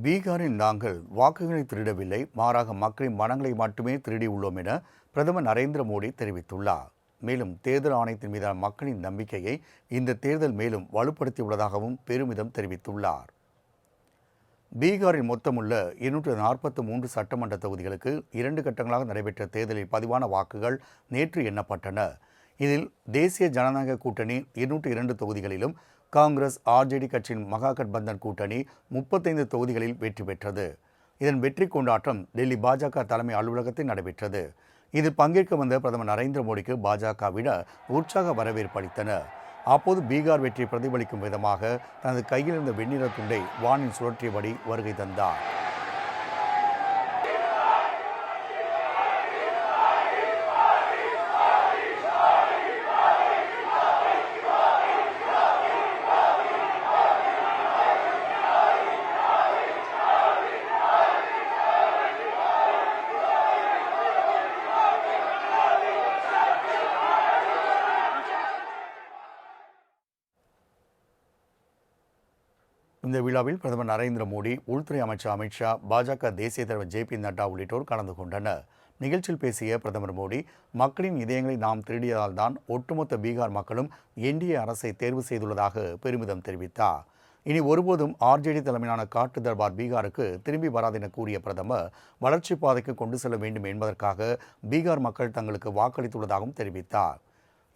பீகாரில் நாங்கள் வாக்குகளை திருடவில்லை மாறாக மக்களின் மனங்களை மட்டுமே திருடியுள்ளோம் என பிரதமர் நரேந்திர மோடி தெரிவித்துள்ளார். மேலும் தேர்தல் ஆணையத்தின் மீதான மக்களின் நம்பிக்கையை இந்த தேர்தல் மேலும் வலுப்படுத்தியுள்ளதாகவும் பெருமிதம் தெரிவித்துள்ளார். பீகாரில் மொத்தமுள்ள இருநூற்று நாற்பத்து மூன்று சட்டமன்ற தொகுதிகளுக்கு இரண்டு கட்டங்களாக நடைபெற்ற தேர்தலில் பதிவான வாக்குகள் நேற்று எண்ணப்பட்டன. இதில் தேசிய ஜனநாயக கூட்டணி இருநூற்றி இரண்டு தொகுதிகளிலும் காங்கிரஸ் ஆர்ஜேடி கட்சியின் மகாகட்பந்தன் கூட்டணி முப்பத்தைந்து தொகுதிகளில் வெற்றி பெற்றது. இதன் வெற்றி கொண்டாட்டம் டெல்லி பாஜக தலைமை அலுவலகத்தில் நடைபெற்றது. இதில் பங்கேற்க வந்த பிரதமர் நரேந்திர மோடிக்கு பாஜகவிட உற்சாக வரவேற்பு அளித்தனர் அப்போது பீகார் வெற்றி பிரதிபலிக்கும் விதமாக தனது கையில் இருந்த வெண்ணிற துண்டை வானில் சுழற்றியபடி வருகை தந்தார். இந்த விழாவில் பிரதமர் நரேந்திர மோடி உள்துறை அமைச்சர் அமித்ஷா பாஜக தேசிய தலைவர் ஜே பி நட்டா உள்ளிட்டோர் கலந்து கொண்டனர். நிகழ்ச்சியில் பேசிய பிரதமர் மோடி மக்களின் இதயங்களை நாம் திருடியதால் தான் ஒட்டுமொத்த பீகார் மக்களும் என்டிஏ அரசை தேர்வு செய்துள்ளதாக பெருமிதம் தெரிவித்தார். இனி ஒருபோதும் ஆர்ஜேடி தலைமையிலான காட்டு தர்பார் பீகாருக்கு திரும்பி வராது என கூறிய பிரதமர் வளர்ச்சி பாதைக்கு கொண்டு செல்ல வேண்டும் என்பதற்காக பீகார் மக்கள் தங்களுக்கு வாக்களித்துள்ளதாகவும் தெரிவித்தார்.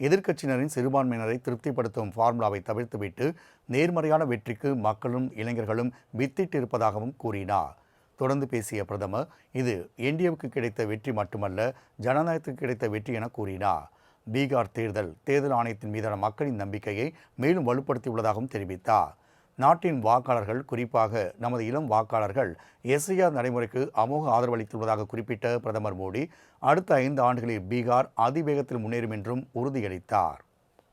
எதிர்க்கட்சியினரின் சிறுபான்மையினரை திருப்திப்படுத்தும் ஃபார்முலாவை தவிர்த்துவிட்டு நேர்மறையான வெற்றிக்கு மக்களும் இளைஞர்களும் வித்திட்டிருப்பதாகவும் கூறினார். தொடர்ந்து பேசிய பிரதமர் இது என்டிஏவுக்கு கிடைத்த வெற்றி மட்டுமல்ல ஜனநாயகத்துக்கு கிடைத்த வெற்றி என கூறினார். பீகார் தேர்தல் தேர்தல் ஆணையத்தின் மீதான மக்களின் நம்பிக்கையை மேலும் வலுப்படுத்தியுள்ளதாகவும் தெரிவித்தார். நாட்டின் வாக்காளர்கள் குறிப்பாக நமது இளம் வாக்காளர்கள் எஸ்ஐஆர் நடைமுறைக்கு அமோக ஆதரவு அளித்துள்ளதாக குறிப்பிட்ட பிரதமர் மோடி அடுத்த ஐந்து ஆண்டுகளில் பீகார் அதிவேகத்தில் முன்னேறும் என்றும் உறுதியளித்தார்.